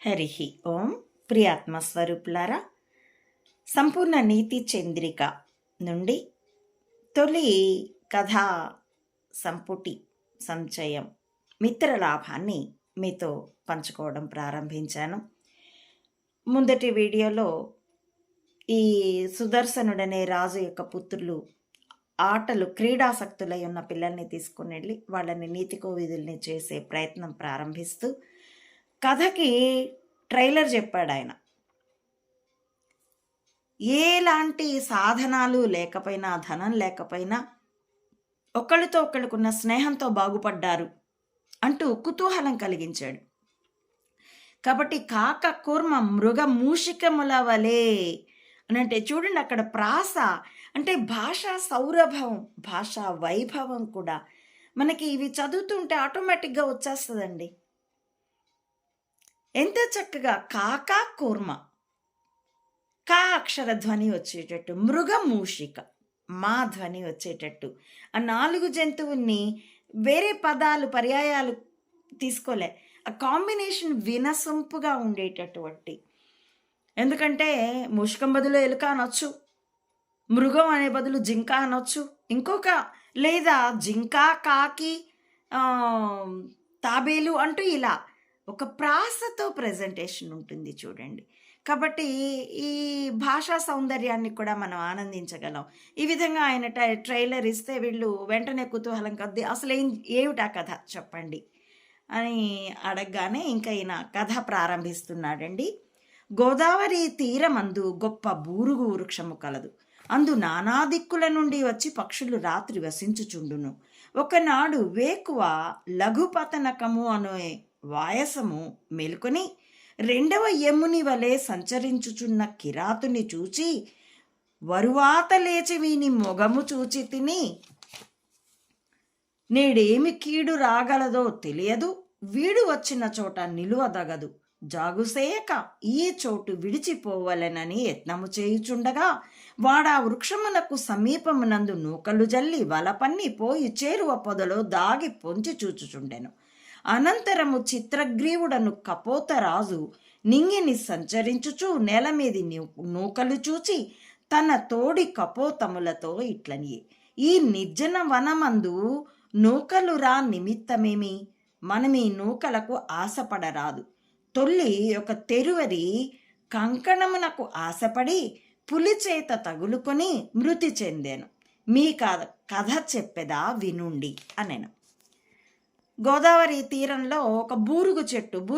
హరి ఓం ప్రియాత్మస్వరూపులారా సంపూర్ణ నీతి చంద్రిక నుండి తొలి కథా సంపుటి సంచయం మిత్రలాభాన్ని మీతో పంచుకోవడం ప్రారంభించాను. ముందటి వీడియోలో ఈ సుదర్శనుడనే రాజు యొక్క పుత్రులు ఆటలు క్రీడాసక్తులై ఉన్న పిల్లల్ని తీసుకుని వెళ్ళి వాళ్ళని నీతికో విధుల్ని చేసే ప్రయత్నం ప్రారంభిస్తూ కథకి ట్రైలర్ చెప్పాడు ఆయన. ఏలాంటి సాధనాలు లేకపోయినా ధనం లేకపోయినా ఒకళ్ళతో ఒకళ్ళకున్న స్నేహంతో బాగుపడ్డారు అంటూ కుతూహలం కలిగించాడు. కాబట్టి కాక కూర్మ మృగ మూషికముల వలె అని అంటే చూడండి అక్కడ ప్రాస అంటే భాషా సౌరభం భాషా వైభవం కూడా. మనకి ఇవి చదువుతుంటే ఆటోమేటిక్గా వచ్చేస్తుందండి. ఎంత చక్కగా కాకా కూర్మ. కా అక్షర ధ్వని వచ్చేటట్టు మృగమూషిక మా ధ్వని వచ్చేటట్టు. ఆ నాలుగు జంతువుల్ని వేరే పదాలు పర్యాయాలు తీసుకోలే. ఆ కాంబినేషన్ వినసొంపుగా ఉండేటటువంటి. ఎందుకంటే ముష్కం బదులు ఎలుక అనొచ్చు మృగం అనే బదులు జింక అనొచ్చు. ఇంకొక లేదా జింక కాకి తాబేలు అంటూ ఇలా ఒక ప్రాసతో ప్రజెంటేషన్ ఉంటుంది చూడండి. కాబట్టి ఈ భాషా సౌందర్యాన్ని కూడా మనం ఆనందించగలం. ఈ విధంగా ఆయన ట్రైలర్ ఇస్తే వీళ్ళు వెంటనే కుతూహలం కొద్ది అసలు ఏం ఏమిటా కథ? చెప్పండి. అని అడగగానే ఇంకా ఈయన కథ ప్రారంభిస్తున్నాడండి. గోదావరి తీరమందు గొప్ప బూరుగు వృక్షము కలదు. అందు నానా దిక్కుల నుండి వచ్చి పక్షులు రాత్రి వసించుచుండును. ఒకనాడు వేకువ లఘుపతనకము అనే వాయసము మేలుకొని రెండవ యముని వలె సంచరించుచున్న కిరాతుని చూచి వరువాత లేచి వీని మొగము చూచి తిని నేడేమి కీడు రాగలదో తెలియదు. వీడు వచ్చిన చోట నిలువదగదు. జాగుసేయక ఈ చోటు విడిచిపోవలెనని యత్నము చేయుచుండగా వాడా వృక్షమునకు సమీపమునందు నూకలు జల్లి వలపన్ని పోయి చేరువ పొదలో దాగి పొంచి చూచుచుండెను. అనంతరము చిత్రగ్రీవుడను కపోతరాజు నింగిని సంచరించుచు నేల మీది నూకలు చూచి తన తోడి కపోతములతో ఇట్లని ఈ నిర్జన వనమందు నూకలు రా నిమిత్తమేమి? మనం ఈ నూకలకు ఆశపడరాదు. తొల్లి ఒక తెరువరి కంకణమునకు ఆశపడి పులి చేత తగులుకొని మృతి చెందాను. మీ కథ కథ చెప్పెదా వినుండి అనెను. గోదావరి తీరంలో ఒక బూరుగు చెట్టు బూరు